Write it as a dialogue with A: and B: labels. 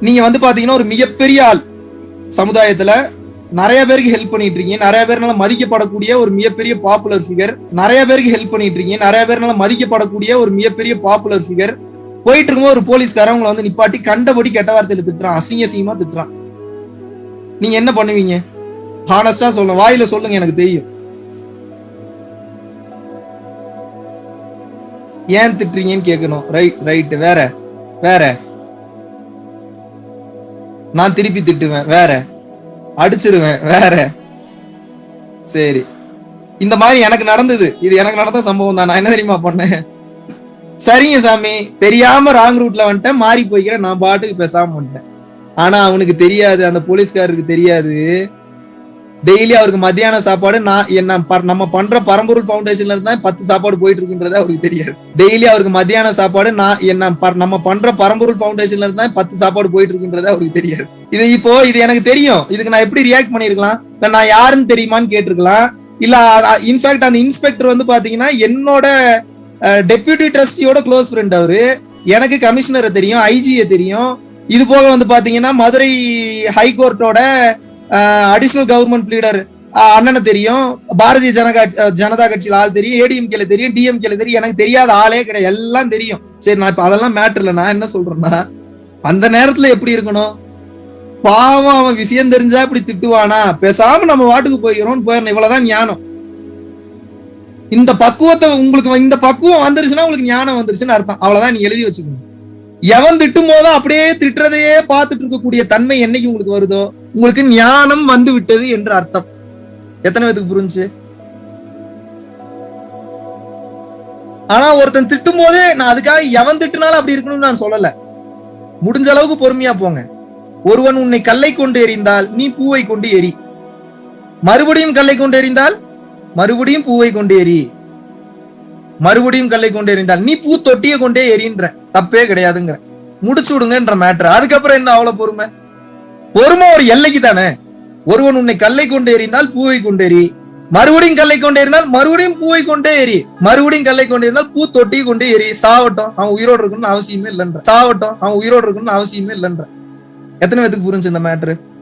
A: நீங்க வந்து பாத்தீங்கன்னா ஒரு மிகப்பெரிய ஆள். சமுதாயத்துல நிறைய பேருக்கு ஹெல்ப் பண்ணிட்டு இருக்கீங்க. நிறைய பேர்னால மதிக்கப்படக்கூடிய ஒரு மிகப்பெரிய பாப்புலர் ஃபிகர் நிறைய பேருக்கு ஹெல்ப் பண்ணிட்டு இருக்கீங்க. நிறைய பேர்னால மதிக்கப்படக்கூடிய ஒரு மிகப்பெரிய பாப்புலர் ஃபிகர் போயிட்டு இருக்கும்போது ஒரு போலீஸ்காரன் உங்களை வந்து நிப்பாட்டி கண்டபடி கெட்ட வார்த்தையில திட்டுறான். அசிங்க அசிங்கமா திட்டுறான். நீங்க என்ன பண்ணுவீங்க? ஹானஸ்டா சொல்லுங்க. வாயில சொல்லுங்க எனக்கு தெரியும். ஏன் திட்டுறீங்கன்னு கேட்கணும். ரைட் ரைட் வேற வேற. நான் திருப்பி திட்டுவேன் வேற. அடிச்சிருவேன் வேற. சரி. இந்த மாதிரி எனக்கு நடந்தது. இது எனக்கு நடந்த சம்பவம் தான். நான் என்ன தெரியுமா பண்ணேன்? சரிங்க சாமி. தெரியாம ராங் ரூட்ல வந்துட்டேன். மாறி போய்க்கிறேன் நான் பாட்டுக்கு பேசாம வந்துட்டேன். ஆனா அவனுக்கு தெரியாது. அந்த போலீஸ்காரருக்கு தெரியாது. டெய்லி அவருக்கு மத்தியான சாப்பாடு நான் என்ன நம்ம பண்ற பரம்பொருள் ஃபவுண்டேஷன்ல இருந்தா பத்து சாப்பாடு போயிட்டு இருக்குன்றது அவருக்கு தெரியாது. டெய்லி அவருக்கு மத்தியான சாப்பாடு நான் என்ன நம்ம பண்ற பரம்பொருள் ஃபவுண்டேஷன்ல இருந்தா பத்து சாப்பாடு போயிட்டு இருக்குன்றது அவருக்கு தெரியாது. இது இப்போ இது எனக்கு தெரியும். இதுக்கு நான் எப்படி ரியாக்ட் பண்ணிருக்கலாம்? இல்ல நான் யாருன்னு தெரியுமான்னு கேட்டிருக்கலாம்? இல்ல இன்ஃபேக்ட் அந்த இன்ஸ்பெக்டர் வந்து பாத்தீங்கன்னா என்னோட டெபியூட்டி ட்ரஸ்டியோட க்ளோஸ் ஃப்ரெண்ட் அவரு. எனக்கு கமிஷனரை தெரியும் ஐஜியை தெரியும். இது போக வந்து பாத்தீங்கன்னா மதுரை ஹைகோர்ட்டோட அடிஷனல் கவர்மெண்ட் லீடர் அண்ணனை தெரியும் பாரதிய ஜனகா ஜனதா கட்சியில் ஆள் தெரியும் ஏடிஎம்கேல தெரியும் டிஎம்கேல தெரியும் எனக்கு தெரியாத ஆளே கிடையாது எல்லாம் தெரியும். சரி நான் இப்ப அதெல்லாம் மேட்டர் நான் என்ன சொல்றேன்னா அந்த நேரத்துல எப்படி இருக்கணும்? பாவம் அவன் விஷயம் தெரிஞ்சா இப்படி திட்டுவானா? பேசாம நம்ம வாட்டுக்கு போயிடும் போயிடணும் இவ்வளவுதான் ஞானம். இந்த பக்குவத்தை உங்களுக்கு இந்த பக்குவம் வந்துருச்சுன்னா உங்களுக்கு ஞானம் வந்துருச்சுன்னு அர்த்தம். அவ்வளவுதான் நீ எழுதி வச்சுக்கணும். எவன் திட்டும் போதும் அப்படியே திட்டுறதையே பார்த்துட்டு இருக்கக்கூடிய தன்மை என்னைக்கு உங்களுக்கு வருதோ? உங்களுக்கு ஞானம் வந்து விட்டது என்று அர்த்தம். எத்தனை பேத்துக்கு புரிஞ்சு ஆனா ஒருத்தன் திட்டும் போதே நான் அதுக்காக எவன் திட்டுனாலும் அப்படி இருக்கணும்னு நான் சொல்லல. முடிஞ்ச அளவுக்கு பொறுமையா போங்க. ஒருவன் உன்னை கல்லை கொண்டு எறிந்தால் நீ பூவை கொண்டு எரி மறுபடியும் கல்லை கொண்டு எறிந்தால் மறுபடியும் பூவை கொண்டு எரி மறுபடியும் கல்லை கொண்டு எறிந்தால் நீ பூ தொட்டிய கொண்டே எரின்ற தப்பே கிடையாதுங்கிற. முடிச்சு விடுங்கன்ற மேட்ரு அதுக்கப்புறம் என்ன அவ்வளவு பொறுமை? பொறுமை ஒரு எல்லைக்கு தானே? ஒருவன் உன்னை கல்லை கொண்டு எறிந்தால் பூவை கொண்டு எறி மறுபடியும் கல்லை கொண்டு எறிந்தால் மறுபடியும் பூவை கொண்டே எறி மறுபடியும் கல்லை கொண்டு இருந்தால் பூ தொட்டி கொண்டு எறி சாவட்டும் அவன் உயிரோடு இருக்கணும்னு அவசியமே இல்லைன்ற சாவட்டும் அவன் உயிரோடு இருக்கணும்னு அவசியமே இல்லைன்ற. எத்தனை பேத்துக்கு புரிஞ்சு இந்த மேட்ரு